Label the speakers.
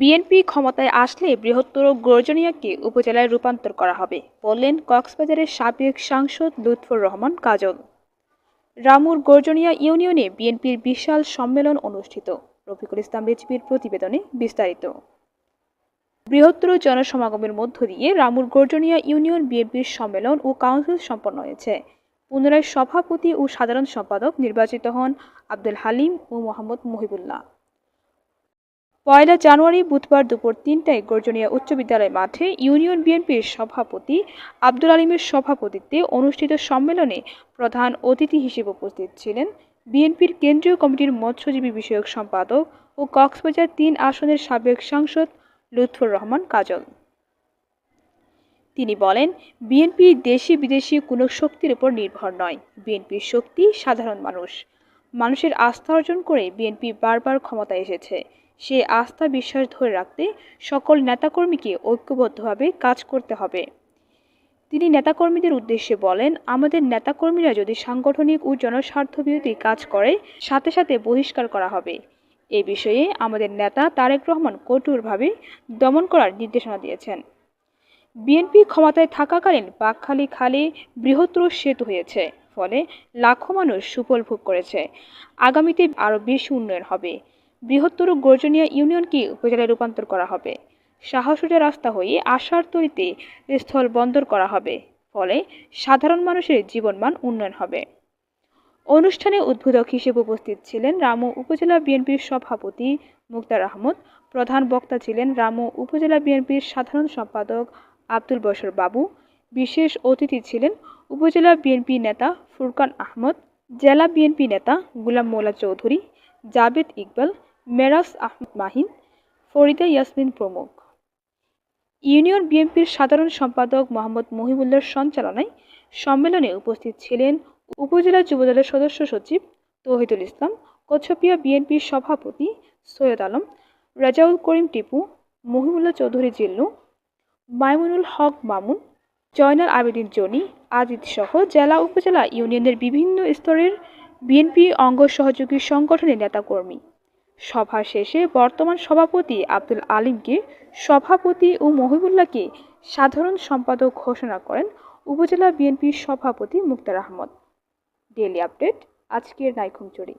Speaker 1: BNP ক্ষমতায় আসলে বৃহত্তর গর্জনিয়াকে উপজেলায় রূপান্তর করা হবে, বললেন কক্সবাজারের সাবেক সাংসদ লুৎফর রহমান কাজল। রামুর গর্জনিয়া ইউনিয়নে বিএনপির বিশাল সম্মেলন অনুষ্ঠিত, রফিকুল ইসলাম রিজভির প্রতিবেদনে বিস্তারিত। বৃহত্তর জনসমাগমের মধ্য দিয়ে রামুর গর্জনিয়া ইউনিয়ন বিএনপির সম্মেলন ও কাউন্সিল সম্পন্ন হয়েছে। পুনরায় সভাপতি ও সাধারণ সম্পাদক নির্বাচিত হন আব্দুল হালিম ও মোহাম্মদ মহিবুল্লাহ। পয়লা জানুয়ারি বুধবার দুপুর তিনটায় গর্জনিয়া উচ্চ বিদ্যালয় মাঠে ইউনিয়ন বিএনপির সভাপতি আব্দুল আলিমের সভাপতিত্বে অনুষ্ঠিত সম্মেলনে প্রধান অতিথি হিসেবে উপস্থিত ছিলেন বিএনপির কেন্দ্রীয় কমিটির মৎস্যজীবী বিষয়ক সম্পাদক ও কক্সবাজার তিন আসনের সাবেক সাংসদ লুৎফর রহমান কাজল। তিনি বলেন, বিএনপি দেশি বিদেশি কোনো শক্তির উপর নির্ভর নয়। বিএনপির শক্তি সাধারণ মানুষ। মানুষের আস্থা অর্জন করে বিএনপি বারবার ক্ষমতায় এসেছে। সে আস্থা বিশ্বাস ধরে রাখতে সকল নেতাকর্মীকে ঐক্যবদ্ধভাবে কাজ করতে হবে। তিনি নেতাকর্মীদের উদ্দেশ্যে বলেন, আমাদের নেতাকর্মীরা যদি সাংগঠনিক ও জনস্বার্থ বিরোধী কাজ করে, সাথে সাথে বহিষ্কার করা হবে। এ বিষয়ে আমাদের নেতা তারেক রহমান কঠোরভাবে দমন করার নির্দেশনা দিয়েছেন। বিএনপি ক্ষমতায় থাকাকালীন বাকখালী খালে বৃহত্তর সেতু হয়েছে, ফলে লাখো মানুষ সুফল ভোগ করেছে। আগামীতে আরও বেশি উন্নয়ন হবে। বৃহত্তর গর্জনিয়া ইউনিয়নকে উপজেলায় রূপান্তর করা হবে। সাহসুজা রাস্তা হয়ে আশার তরিতে স্থল বন্দর করা হবে। ফলে সাধারণ মানুষের জীবনমান উন্নয়ন হবে। অনুষ্ঠানে উদ্বোধক হিসেবে উপস্থিত ছিলেন রামু উপজেলা বিএনপির সভাপতি মুক্তার আহমদ, প্রধান বক্তা ছিলেন রামু উপজেলা বিএনপির সাধারণ সম্পাদক আব্দুল বসর বাবু, বিশেষ অতিথি ছিলেন উপজেলা বিএনপি নেতা ফুরকান আহমদ, জেলা বিএনপি নেতা গুলাম মোল্লা চৌধুরী, জাবেদ ইকবাল মেরাজ আহমদ মাহিন, ফরিদা ইয়াসমিন প্রমুখ। ইউনিয়ন বিএনপির সাধারণ সম্পাদক মোহাম্মদ মহিবুল্লার সঞ্চালনায় সম্মেলনে উপস্থিত ছিলেন উপজেলা যুবদলের সদস্য সচিব তৌহিদুল ইসলাম, কচ্ছপিয়া বিএনপির সভাপতি সৈয়দ আলম, রাজাউল করিম টিপু, মহিবুল্লাহ চৌধুরী জিল্লু, মাইমুনুল হক মামুন, জয়নাল আবেদিন জনি আজিদ সহ জেলা উপজেলা ইউনিয়নের বিভিন্ন স্তরের বিএনপি অঙ্গ সহযোগী সংগঠনের নেতাকর্মী। সভা শেষে বর্তমান সভাপতি আব্দুল আলিমকে সভাপতি ও মহিবুল্লাহকে সাধারণ সম্পাদক ঘোষণা করেন উপজেলা বিএনপির সভাপতি মুক্তার আহমদ। ডেইলি আপডেট, আজকের নাইখুমচুরি